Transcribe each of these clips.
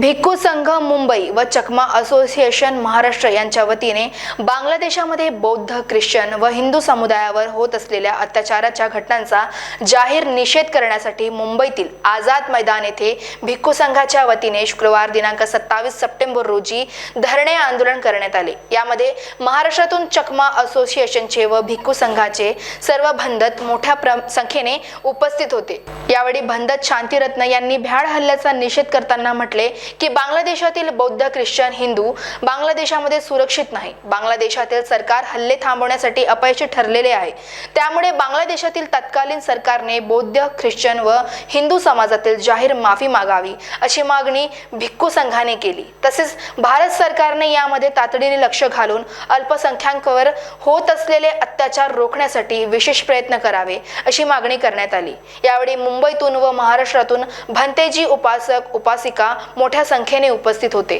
भिक्खू संघ मुंबई व चकमा असोसिएशन महाराष्ट्र यांच्या वतीने बांगलादेशामध्ये बौद्ध ख्रिश्चन व हिंदू समुदायावर होत असलेल्या अत्याचाराच्या घटनांचा जाहीर निषेध करण्यासाठी मुंबईतील आझाद मैदान येथे भिक्खू संघाच्या वतीने शुक्रवार दिनांक सत्तावीस सप्टेंबर रोजी धरणे आंदोलन करण्यात आले. यामध्ये महाराष्ट्रातून चकमा असोसिएशनचे व भिक्खू संघाचे सर्व भंदत मोठ्या संख्येने उपस्थित होते. यावेळी भंदत शांतिरत्न यांनी भ्याड हल्ल्याचा निषेध करताना म्हटले की बांगलादेशातील बौद्ध ख्रिश्चन हिंदू बांगलादेशामध्ये सुरक्षित नाही. बांगलादेशातील सरकार हल्ले थांबवण्यासाठी अपयशी ठरलेले आहे. त्यामुळे बांगलादेशातील तत्कालीन सरकारने बौद्ध ख्रिश्चन व हिंदू समाजातील जाहीर माफी मागावी अशी मागणी भिक्खू संघाने केली. तसेच भारत सरकारने यामध्ये तातडीने लक्ष घालून अल्पसंख्याकांवर होत असलेले अत्याचार रोखण्यासाठी विशेष प्रयत्न करावे अशी मागणी करण्यात आली. यावेळी मुंबईतून व महाराष्ट्रातून भंतेजी उपासक उपासिका मोठ्या संख्येने उपस्थित होते.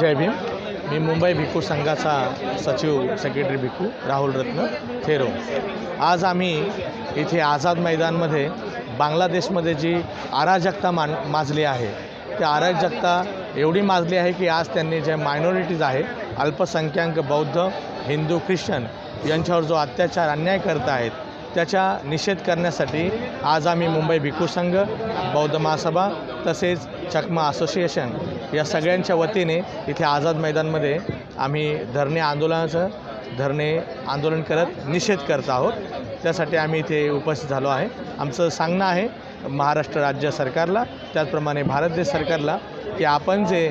जय भीम. मी मुंबई भिक्खू संघाचा सचिव सेक्रेटरी भिक्खू राहुल रत्न थेरो. आज आम्ही इथे आझाद मैदानमध्ये बांगलादेशमध्ये जी अराजकता मान माजली आहे त्या अराजकता एवढी माजली आहे की आज त्यांनी जे मायनॉरिटीज आहे अल्पसंख्याक बौद्ध हिंदू ख्रिश्चन यांच्यावर जो अत्याचार अन्याय करत आहेत त्याचा निषेध करण्यासाठी आज आम्ही मुंबई भिक्खू संघ बौद्ध महासभा तसेच चकमा असोसिएशन या सगळ्यांच्या वतीने इथे आझाद मैदानमध्ये आम्ही धरणे आंदोलनाचं धरणे आंदोलन करत निषेध करत आहोत. त्यासाठी आम्ही इथे उपस्थित झालो आहे. आमचं सांगणं आहे महाराष्ट्र राज्य सरकारला त्याचप्रमाणे भारत देश सरकारला की आपण जे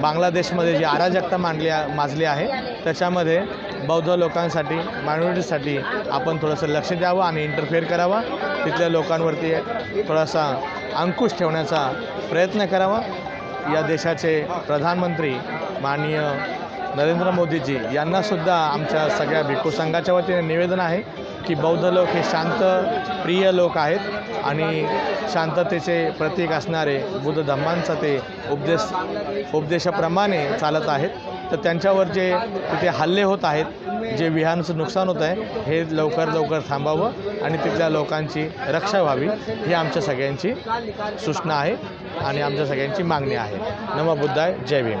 बांगलादेशमध्ये जी अराजकता मांडली माजली आहे त्याच्यामध्ये बौद्ध लोकांसाठी मायनॉरिटीसाठी आपण थोडंसं लक्ष द्यावं आणि इंटरफेअर करावा. तिथल्या लोकांवरती थोडासा अंकुश ठेवण्याचा प्रयत्न करावा. या देशाचे प्रधानमंत्री माननीय नरेंद्र मोदीजी यांनासुद्धा आमच्या सगळ्या भिक्खू संघाच्या वतीने निवेदन आहे की बौद्ध लोक हे शांत प्रिय लोक आहेत आणि शांततेचे प्रतीक असणारे बुद्ध धम्मांचा ते उपदेश उपदेशाप्रमाणे चालत आहेत. तर त्यांच्यावर जे तिथे हल्ले होत आहेत जे विहारांचं नुकसान होत आहे हे लवकर लवकर थांबावं आणि तिथल्या लोकांची रक्षा व्हावी ही आमच्या सगळ्यांची सूचना आहे आणि आमच्या सगळ्यांची मागणी आहे. नमो बुद्धाय जय भीम.